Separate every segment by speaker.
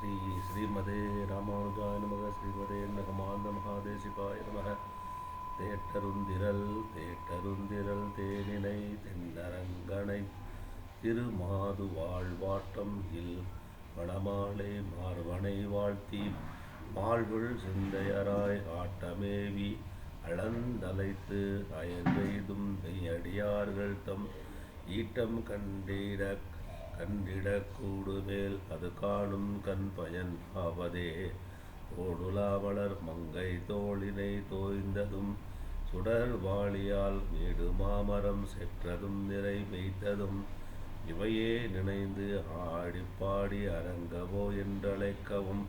Speaker 1: ஸ்ரீ ஸ்ரீமதே ராமானுஜாய நமக ஸ்ரீமதே நகமாந்த மகாதேசிகாய நமக. தேட்டருந்திரல் தேட்டருந்திரல் தேனினை தென்னரங்கனை திருமாது வாழ்வாட்டம் இல் வளமாலை மார்வனை வாழ்த்தி மாள்குள் சிந்தையராய் ஆட்டமேவி அளந்தலைத்து அயர்வெய்தும் மெய்யடியார்கள் தம் ஈட்டம் கண்டிட கண்டிடக் கூடுமேல் அது காணும் கண் பயன் ஆவதே. ஓடுலாவளர் மங்கை தோளினை தோய்ந்ததும் சுடர் வாளியால் வீடு மாமரம் செற்றதும் நிறை வைத்ததும் இவையே நினைந்து ஆடிப்பாடி அரங்கவோ என்றழைக்கவும்.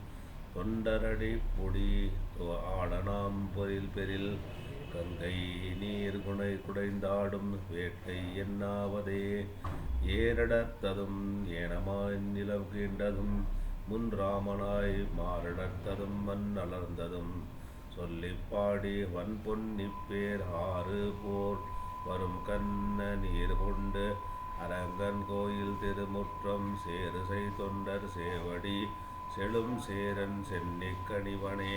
Speaker 1: தொண்டரடி பொடி ஆடனாம் பொரில் பெரில் கங்கை நீர் குணை குடைந்தாடும் வேட்டை என்னாவதே ஏரடத்ததும் ஏனமாய் நிலம் கீண்டதும் முன் ராமனாய் மாரடத்ததும் மண் அலர்ந்ததும். சொல்லிப் பாடி வன் பொன்னிப்பேர் ஆறு போர் வரும் கண்ண நீர் கொண்டு அரங்கன் கோயில் திருமுற்றம் சேருசை தொண்டர் சேவடி செழும் சேரன் சென்னிக் கணிவனே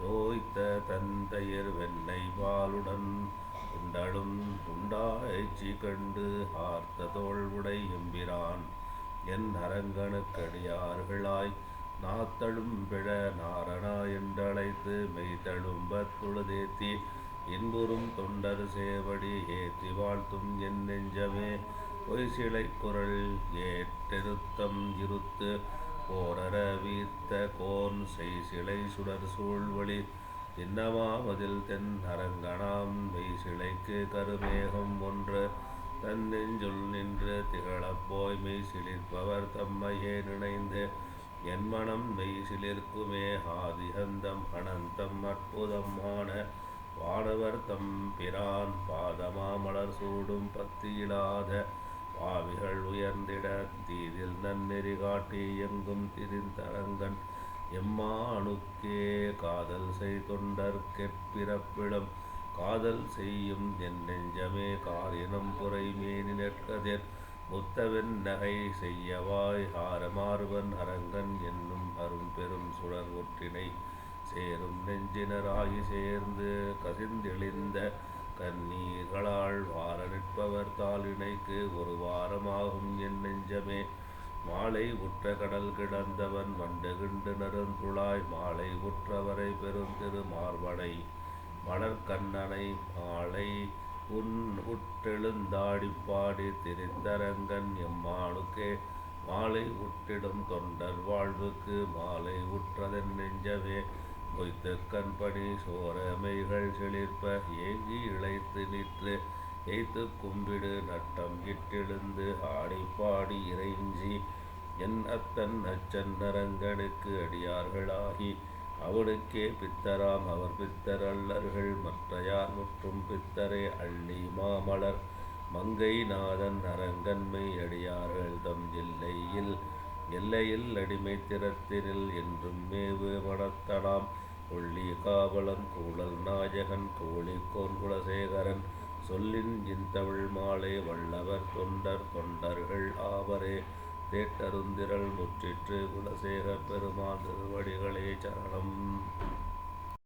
Speaker 1: தோய்த்த தந்தையர் வெண்ணை பாலுடன் உண்டலும் உண்டாய்ச்சி கண்டு ஆர்த்த தோள்வுடை எம்பிரான். என் அரங்கனுக்கடியார்களாய் நாத்தழும் பிழ நாரணா என்றழைத்து மெய்தழும்பத் தொழுதேத்தி. இன்புறும் தொண்டர் சேவடி ஏத்தி வாழ்த்தும் என் நெஞ்சமே. பொய்சிலை குரல் ஏற்றெருத்தம் இருத்து. போரற வீர்த்த கோன் செய் சிலை சுடர் சூழ்வழி. தின்னமாவதில் தென் அரங்கனாம் மெய் சிலைக்கு கருமேகம் ஒன்று. தன் நெஞ்சுள் நின்று திகழப்போய் மெய் சிலிர்ப்பவர் தம்மையே நினைந்து. என் மனம் மெய் சிலிர்க்குமே ஆதிகந்தம் அனந்தம் அற்புதமான வானவர் தம் பிரான் பாதமாமலர் சூடும் பத்தியிடாத பாவிகள் உயர்ந்திட தீதில் நன்னெறி காட்டி எங்கும் திரிந்தர எம்மானுக்கே காதல் செய் தொண்டர் கெற்பிறப்பிடம் காதல் செய்யும் என் நெஞ்சமே காரினம் புரை மேனி நெற்கதிர் முத்தவென் நகை செய்யவாய் ஹாரமார்வன் அரங்கன் என்னும் அரும் பெரும் சுடர் ஒற்றினை சேரும் நெஞ்சினராகி சேர்ந்து கசிந்தெளிந்த கண்ணீர்களால் வார நிற்பவர் தாளினைக்கு ஒரு வாரமாகும் என் நெஞ்சமே. மாலை உற்ற கடல் கிடந்தவன் வண்டுகிண்டு நெருங்குழாய் மாலை உற்றவரை பெருந்திரு மார்படை மலர்கண்ணனை மாலை உன் உற்றெழுந்தாடிப்பாடி திரிந்தரங்கன் எம்மானுக்கே மாலை உற்றிடும் தொண்டர் வாழ்வுக்கு மாலை உற்றதன் நெஞ்சவே. மொய்த்து கண்பணி சோரமைகள் செழிப்ப ஏங்கி இழைத்து நிற்று எய்த்து கும்பிடு நட்டம் இட்டெழுந்து ஆடிப்பாடி இறைஞ்சி. என் அத்தன் அச்சன் நரங்கனுக்கு அடியார்களாகி. அவனுக்கே பித்தராம் அவர் பித்தர் அல்லர்கள். மற்றையார் முற்றும் பித்தரே அள்ளி மாமலர். மங்கை நாதன் அரங்கன்மை அடியார்கள் தம் எல்லையில். எல்லையில் அடிமை திறத்தினில் என்றும் மேவு மனத்தனாம் கொள்ளி காவலன் கூழல் நாயகன் கோழிக்கோன் குலசேகரன் சொல்லின் இந்தமிழ் மாலை வல்லவர் தொண்டர் தொண்டர்கள் ஆவரே. தேட்டருந்திரள் முற்றிற்று குலசேகர் பெருமாள் திருவடிகளே சரணம்.